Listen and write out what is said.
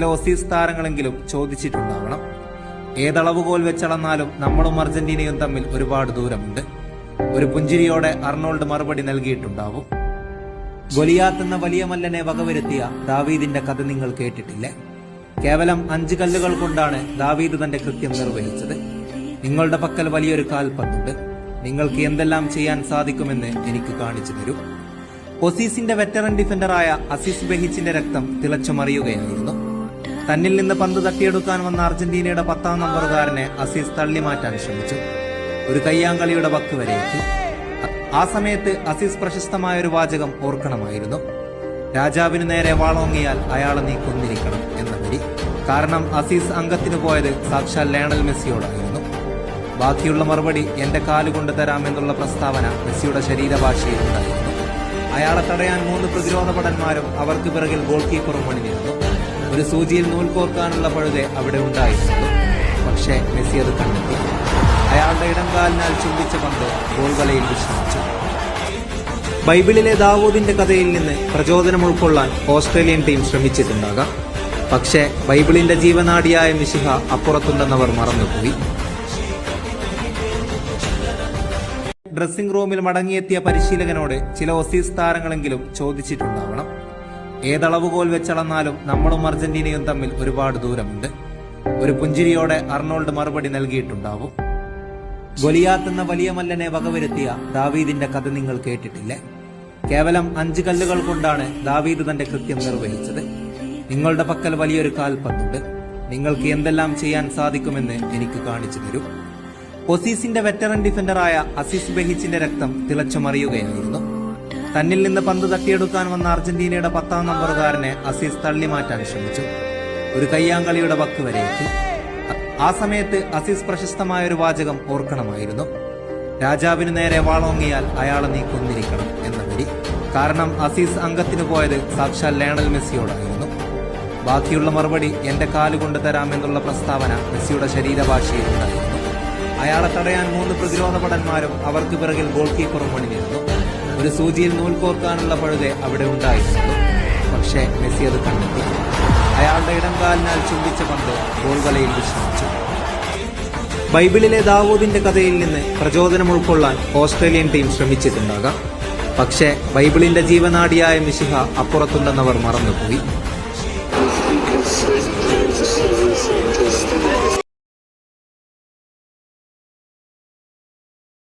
ചില ഒസീസ് താരങ്ങളെങ്കിലും ചോദിച്ചിട്ടുണ്ടാവണം. ഏതളവുകോൽ വെച്ചളന്നാലും നമ്മളും അർജന്റീനയും തമ്മിൽ ഒരുപാട് ദൂരമുണ്ട്. ഒരു പുഞ്ചിരിയോടെ അർണോൾഡ് മറുപടി നൽകിയിട്ടുണ്ടാവും. ഗൊലിയാത്ത് എന്ന വലിയ മല്ലനെ വകവരുത്തിയ ദാവീദിന്റെ കഥ നിങ്ങൾ കേട്ടിട്ടില്ലേ? കേവലം അഞ്ച് കല്ലുകൾ കൊണ്ടാണ് ദാവീദ് തന്റെ കൃത്യം നിർവഹിച്ചത്. നിങ്ങളുടെ പക്കൽ വലിയൊരു കാൽപ്പന്തുണ്ട്. നിങ്ങൾക്ക് എന്തെല്ലാം ചെയ്യാൻ സാധിക്കുമെന്ന് എനിക്ക് കാണിച്ചു തരൂ. ഒസീസിന്റെ വെറ്ററൻ ഡിഫൻഡറായ അസീസ് ബെഹിച്ചിന്റെ രക്തം തിളച്ചുമറിയുകയായിരുന്നു. തന്നിൽ നിന്ന് പന്ത് തട്ടിയെടുക്കാൻ വന്ന അർജന്റീനയുടെ പത്താം നമ്പറുകാരനെ അസീസ് തള്ളിമാറ്റാൻ ശ്രമിച്ചു. ഒരു കയ്യാങ്കളിയുടെ വക്ക് വരെ എത്തി. ആ സമയത്ത് അസീസ് പ്രശസ്തമായ ഒരു വാചകം ഓർക്കണമായിരുന്നു. രാജാവിന് നേരെ വാളോങ്ങിയാൽ അയാളെ നീ കൊന്നിരിക്കണം എന്ന വരി. കാരണം അസീസ് അംഗത്തിന് പോയത് സാക്ഷാൽ ലയണൽ മെസ്സിയോടായിരുന്നു. ബാക്കിയുള്ള മറുപടി എന്റെ കാലുകൊണ്ട് തരാമെന്നുള്ള പ്രസ്താവന മെസ്സിയുടെ ശരീരഭാഷയിൽ ഉണ്ടായിരുന്നു. അയാളെ തടയാൻ മൂന്ന് പ്രതിരോധ ഭടന്മാരും അവർക്ക് പിറകിൽ ഗോൾ കീപ്പറും അണിനിരുന്നു. ഒരു സൂചിയിൽ നൂൽ കോർക്കാനുള്ള പഴുതെ അവിടെ ഉണ്ടായിരുന്നു. പക്ഷേ മെസ്സി അത് കണ്ടെത്തി. അയാളുടെ ഇടംകാലിനാൽ ചുംബിച്ച പന്ത് ഗോൾ വലയിൽ വിശ്രമിച്ചു. ബൈബിളിലെ ദാവൂദിന്റെ കഥയിൽ നിന്ന് പ്രചോദനം ഉൾക്കൊള്ളാൻ ഓസ്ട്രേലിയൻ ടീം ശ്രമിച്ചിട്ടുണ്ടാകാം. പക്ഷേ ബൈബിളിന്റെ ജീവനാടിയായ മിശിഹ അപ്പുറത്തുണ്ടെന്നവർ മറന്നുപോയി. ഡ്രസ്സിംഗ് റൂമിൽ മടങ്ങിയെത്തിയ പരിശീലകനോട് ചില ഒസീസ് താരങ്ങളെങ്കിലും ചോദിച്ചിട്ടുണ്ടാവണം. ഏതളവുകോൽ വെച്ചളന്നാലും നമ്മളും അർജന്റീനയും തമ്മിൽ ഒരുപാട് ദൂരമുണ്ട്. ഒരു പുഞ്ചിരിയോടെ അർണോൾഡ് മറുപടി നൽകിയിട്ടുണ്ടാവും. ഗൊലിയാത്ത് എന്ന വലിയ മല്ലനെ വകവരുത്തിയ ദാവീദിന്റെ കഥ നിങ്ങൾ കേട്ടിട്ടില്ലേ? കേവലം അഞ്ച് കല്ലുകൾ കൊണ്ടാണ് ദാവീദ് തന്റെ കൃത്യം നിർവഹിച്ചത്. നിങ്ങളുടെ പക്കൽ വലിയൊരു കാൽപ്പന്തുണ്ട്. നിങ്ങൾക്ക് എന്തെല്ലാം ചെയ്യാൻ സാധിക്കുമെന്ന് എനിക്ക് കാണിച്ചു തരൂ. ഒസീസിന്റെ വെറ്ററൻ ഡിഫൻഡറായ അസിസ് ബെഹിച്ചിന്റെ രക്തം തിളച്ചുമറിയുകയായിരുന്നു. തന്നിൽ നിന്ന് പന്ത് തട്ടിയെടുക്കാൻ വന്ന അർജന്റീനയുടെ പത്താം നമ്പറുകാരനെ അസീസ് തള്ളിമാറ്റാൻ ശ്രമിച്ചു. ഒരു കയ്യാങ്കളിയുടെ വക്ക് വരെ എത്തി. ആ സമയത്ത് അസീസ് പ്രശസ്തമായ ഒരു വാചകം ഓർക്കണമായിരുന്നു. രാജാവിന് നേരെ വാളോങ്ങിയാൽ അയാളെ നീ കൊന്നിരിക്കണം എന്ന വരി കാരണം അസീസ് അംഗത്തിന് പോയത് സാക്ഷാൽ ലയണൽ മെസ്സിയോടായിരുന്നു. ബാക്കിയുള്ള മറുപടി എന്റെ കാലുകൊണ്ട് തരാമെന്നുള്ള പ്രസ്താവന മെസ്സിയുടെ ശരീരഭാഷയിൽ ഉണ്ടായിരുന്നു. അയാളെ തടയാൻ മൂന്ന് പ്രതിരോധ ഭടന്മാരും അവർക്ക് പിറകിൽ ഗോൾ കീപ്പറും അണിഞ്ഞിരുന്നു ഒരു സൂചിയിൽ നൂൽ കോർക്കാനുള്ള പഴുതെ അവിടെ ഉണ്ടായിരുന്നു. പക്ഷേ മെസ്സി അത് കണ്ടെത്തി അയാളുടെ ഇടംകാലിനാൽ ചുംബിച്ച പന്ത് ഗോൾ വലയിൽ വിശ്രമിച്ചു. ബൈബിളിലെ ദാവൂദിന്റെ കഥയിൽ നിന്ന് പ്രചോദനം ഉൾക്കൊള്ളാൻ ഓസ്ട്രേലിയൻ ടീം ശ്രമിച്ചിട്ടുണ്ടാകാം. പക്ഷേ ബൈബിളിന്റെ ജീവനാടിയായ മിശിഹ അപ്പുറത്തുണ്ടെന്നവർ മറന്നുപോയി.